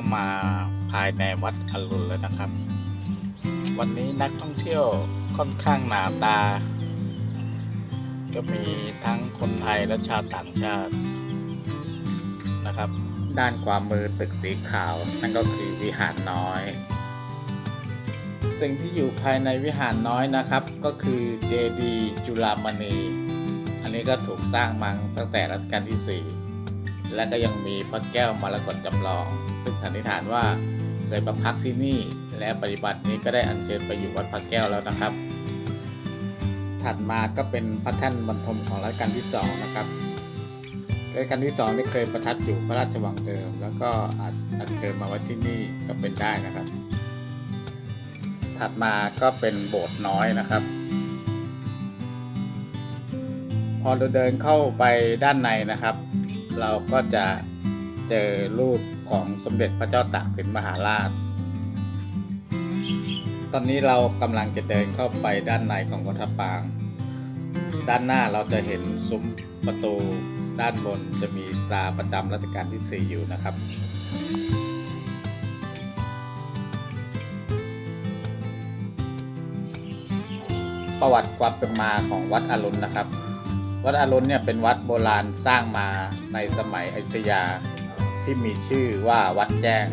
ามาภายในวัดอรุณแล้วนะครับ วันนี้นักท่องเที่ยวค่อนข้างหนาตา ก็มีทั้งคนไทยและชาวต่างชาตินะครับ ด้านขวามือตึกสีขาว นั่นก็คือวิหารน้อย สิ่งที่อยู่ภายในวิหารน้อยนะครับ ก็คือเจดีย์จุฬามณี อันนี้ก็ถูกสร้างมาตั้งแต่รัชกาลที่ 4 และก็ยังมีพระแก้วมรกตจำลอง ซึ่งสันนิษฐานว่าเคยประพักที่นี่ และปฏิบัตินี้ก็ได้อัญเชิญไปอยู่วัดพระแก้วแล้วนะครับ ถัดมาก็เป็นพระแท่นบรรทมของรัชกาลที่2นะครับรัชกาลที่2นี่เคยประทับอยู่พระราชวังเดิม แล้วก็อาจอัญเชิญมาไว้ที่นี่ก็เป็นได้นะครับ ถัดมาก็เป็นโบสถ์น้อยนะครับพอเราเดินเข้าไปด้านในนะครับ เราก็จะเจอรูปของสมเด็จพระเจ้าตากสินมหาราช ตอนนี้เรากำลังจะเดินเข้าไปด้านในของวัดพระปาง ด้านหน้าเราจะเห็นซุ้มประตูด้านบนจะมีตราประจำรัชกาลที่ 4 อยู่นะครับประวัติความเป็นมาของวัดอรุณนะครับ วัดอรุณเนี่ยเป็นวัดโบราณสร้างมาในสมัยอยุธยาที่มีชื่อว่าวัดแจ้ง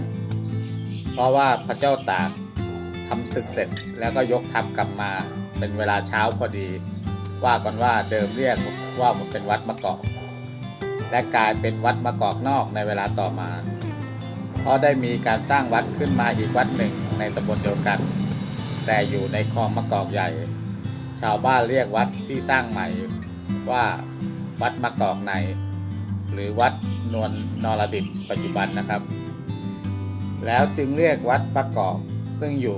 เพราะว่าพระเจ้าตากทำศึกเสร็จแล้วก็ยกทัพกลับมาเป็นเวลาเช้าพอดี ว่ากันว่าเดิมเรียกว่ามันเป็นวัดมะกอก และกลายเป็นวัดมะกอกนอกในเวลาต่อมาเพราะได้มีการสร้างวัดขึ้นมาอีกวัดหนึ่งในตำบลเดียวกัน แต่อยู่ในคลองมะกอกใหญ่ ชาวบ้านเรียกวัดที่สร้างใหม่ ว่าวัดมะกอกใน หรือวัดนวลนรดิตปัจจุบันนะครับ แล้วจึงเรียกวัดมะกอกซึ่งอยู่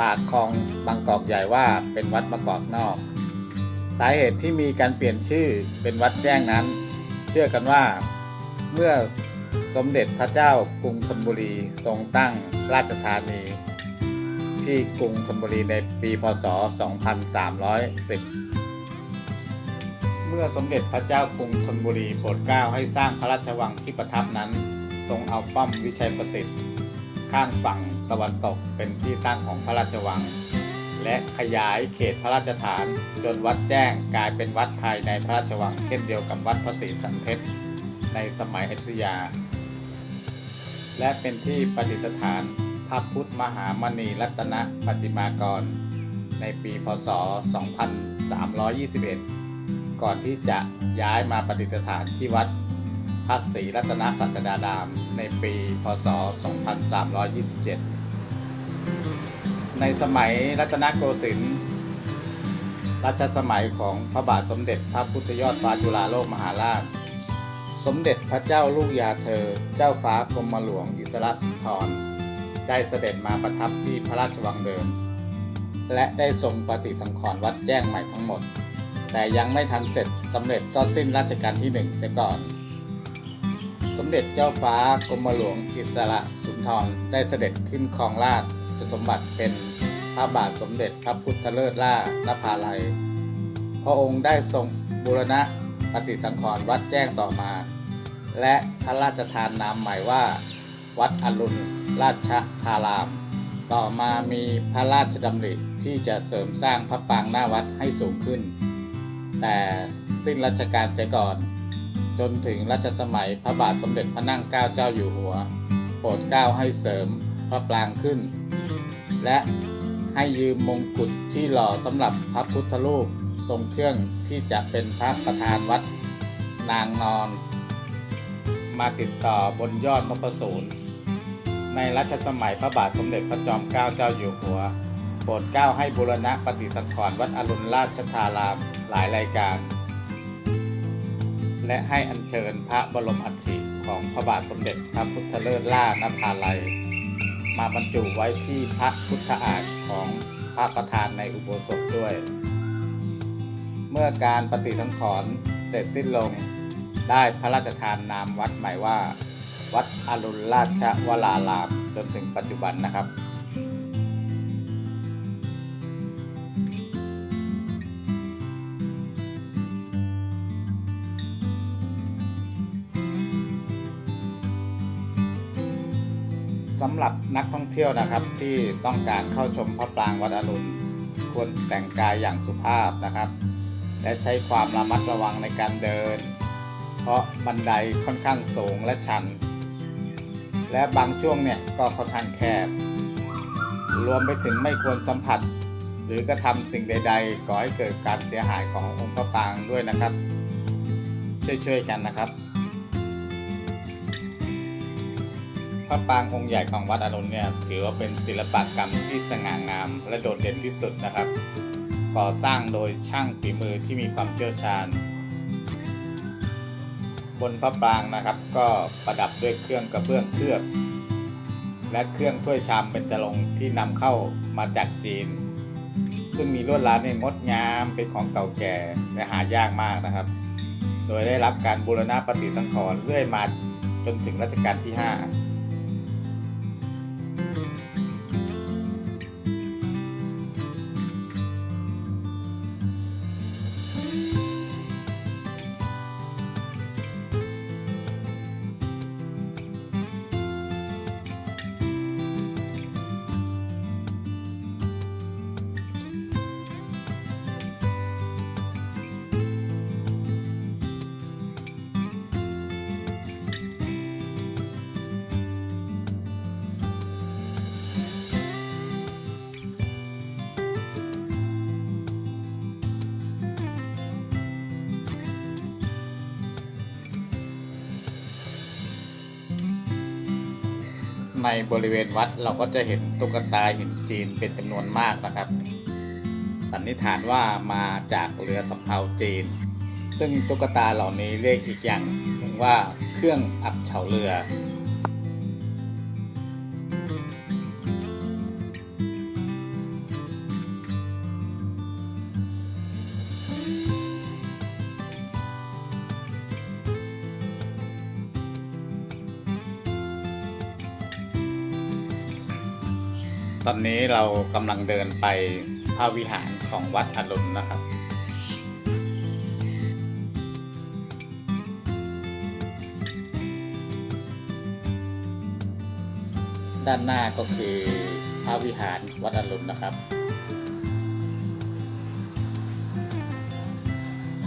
ปากคลองบางกอกใหญ่ว่าเป็นวัดมะกอกนอก สาเหตุที่มีการเปลี่ยนชื่อเป็นวัดแจ้งนั้น เชื่อกันว่า เมื่อสมเด็จพระเจ้ากรุงธนบุรีทรงตั้งราชธานี ที่กรุงธนบุรีในปีพศ 2310 เมื่อสมเด็จพระเจ้ากรุงธนบุรีโปรดเกล้าให้สร้างพระราชวังที่ประทับนั้น ทรงเอาป้อมวิชัยประสิทธิ์ ข้างฝั่งตะวันตกเป็นที่ตั้งของพระราชวัง และขยายเขตพระราชฐานจนวัดแจ้งกลายเป็นวัดภายในพระราชวัง เช่นเดียวกับวัดพระศรีสันเพชรในสมัยอยุธยา และเป็นที่ประดิษฐานพระพุทธมหามณีรัตนปฏิมากร ในปีพศ 2321 ก่อนที่จะย้ายมาประดิษฐานที่วัดพระศรีรัตนสัจดาดาม ในปีพศ 2327 ในสมัยรัตนโกสินทร์รัชสมัยของพระบาทสมเด็จพระพุทธยอดฟ้าจุฬาโลกมหาราช สมเด็จพระเจ้าลูกยาเธอ เจ้าฟ้ากรมหลวงอิสระสุนทรได้เสด็จมาประทับที่พระราชวังเดิม และได้ทรงปฏิสังขรณ์วัดแจ้งใหม่ทั้งหมด แต่ยังไม่ทันเสร็จสำเร็จก็สิ้นราชการที่หนึ่งเสียก่อน สมเด็จเจ้าฟ้ากรมหลวงอิสระสุนทรได้เสด็จขึ้นครองราชสมบัติเป็นพระบาทสมเด็จพระพุทธเลิศล่านภาลัย พระองค์ได้ทรงบูรณะปฏิสังขรณ์วัดแจ้งต่อมา และพระราชทานนามใหม่ว่า วัดอรุณราชธาราม ต่อมามีพระราชดำริที่จะเสริมสร้างพระปรางหน้าวัดให้สูงขึ้น แต่สิ้นรัชกาลเสียก่อน จนถึงรัชสมัยพระบาทสมเด็จพระนั่งเกล้าเจ้าอยู่หัว โปรดเกล้าให้เสริมพระปรางขึ้น และให้ยืมมงกุฎที่หล่อสำหรับพระพุทธรูปทรงเครื่องที่จะเป็นพระประธานวัดนางนอน มาติดต่อบนยอดนพสูรในรัชสมัยพระบาทสมเด็จพระจอมเกล้าเจ้าอยู่หัว โปรดเกล้าให้บูรณะปฏิสังขรณ์วัดอรุณราชธาราม หลายรายการ และให้อัญเชิญพระบรมอัฐิของพระบาทสมเด็จพระพุทธเลิศล่านภาลัย มาบรรจุไว้ที่พระพุทธอาฏของพระประธานในอุโบสถด้วย เมื่อการปฏิสังขรณ์เสร็จสิ้นลงได้พระราชทานนามวัดใหม่ว่า วัดอรุณราชวรารามจนถึงปัจจุบันนะครับำหรับนักท่องเที่ยวนะครับที่ต้องการเข้าชมพระปรางวัดอรุณควรแต่งกายอย่างสุภาพนะครับ และใช้ความระมัดระวังในการเดิน เพราะบันไดค่อนข้างสูงและชัน และบางช่วงเนี่ยก็ค่อนข้างแคบ รวมไปถึงไม่ควรสัมผัส หรือกระทำสิ่งใด ๆ ก่อให้เกิดการเสียหายขององค์พระปรางด้วยนะครับ ช่วยๆกันนะครับ พระปรางองค์ใหญ่ของวัดอรุณเนี่ยถือว่าเป็นศิลปกรรมที่สง่างามและโดดเด่นที่สุดนะครับก่อสร้างโดยช่างฝีมือที่มีความเชี่ยวชาญ บนพระปรางนะครับก็ประดับด้วยเครื่องกระเบื้องเคลือบ และเครื่องถ้วยชามเป็นจรงที่นำเข้ามาจากจีน ซึ่งมีลวดลายเนี่ยงดงามเป็นของเก่าแก่และหายากมากนะครับ โดยได้รับการบูรณะปฏิสังขรณ์เรื่อยมาจนถึงรัชกาลที่ 5 ในบริเวณวัดเราก็จะเห็นตุ๊กตาหินจีนเป็นจำนวนมากนะครับ สันนิษฐานว่ามาจากเรือสำเภาจีน ซึ่งตุ๊กตาเหล่านี้เรียกอีกอย่างหนึ่งว่าเครื่องอับเฉาเรือ ตอนนี้เรากำลังเดินไปพระวิหารของวัดอรุณนะครับ ด้านหน้าก็คือพระวิหารวัดอรุณนะครับ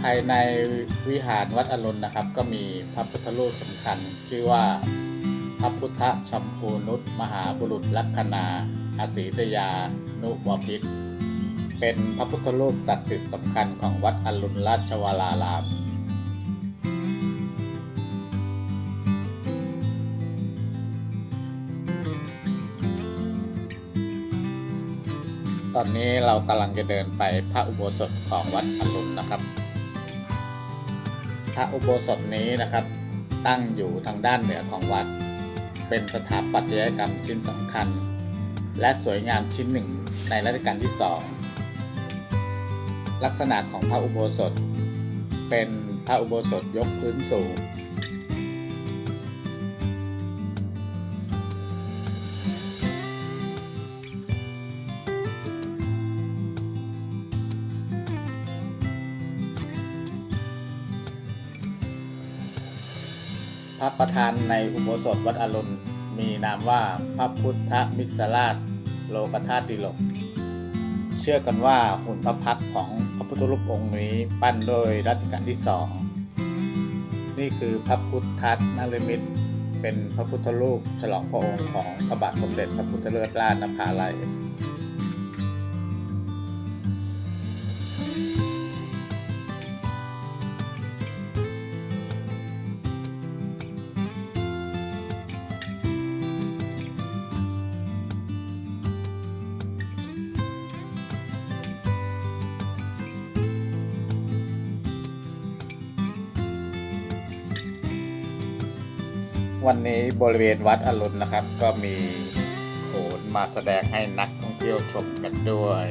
ภายในวิหารวัดอรุณนะครับ ก็มีพระพุทธรูปสำคัญชื่อว่า พระพุทธชัมพูนุตมหาบุรุษลักษณาอาศีตยานุบพิษเป็นพระพุทธรูปศักดิ์สิทธิ์สำคัญของวัดอรุณราชวราราม ตอนนี้เรากำลังจะเดินไปพระอุโบสถของวัดอรุณนะครับ พระอุโบสถนี้นะครับตั้งอยู่ทางด้านเหนือของวัด เป็นสถาปัตยกรรมชิ้นสำคัญ และสวยงามชิ้นหนึ่งในรัชกาลที่สองลักษณะของพระอุโบสถ เป็นพระอุโบสถยกพื้นสูง พระประธานในอุโบสถวัดอรุณมีนามว่าพระพุทธมิกษราชโลกธาตุดิลก เชื่อกันว่าหุ่นพระพักของพระพุทธรูปองค์นี้ปั้นโดยรัชกาลที่สองนี่คือพระพุทธนารมิตรเป็นพระพุทธรูปฉลองพระองค์ของพระบาทสมเด็จพระพุทธเลิศราชนภาลัย วันนี้บริเวณวัดอรุณนะครับ ก็มีโขนมาแสดงให้นักท่องเที่ยวชมกันด้วย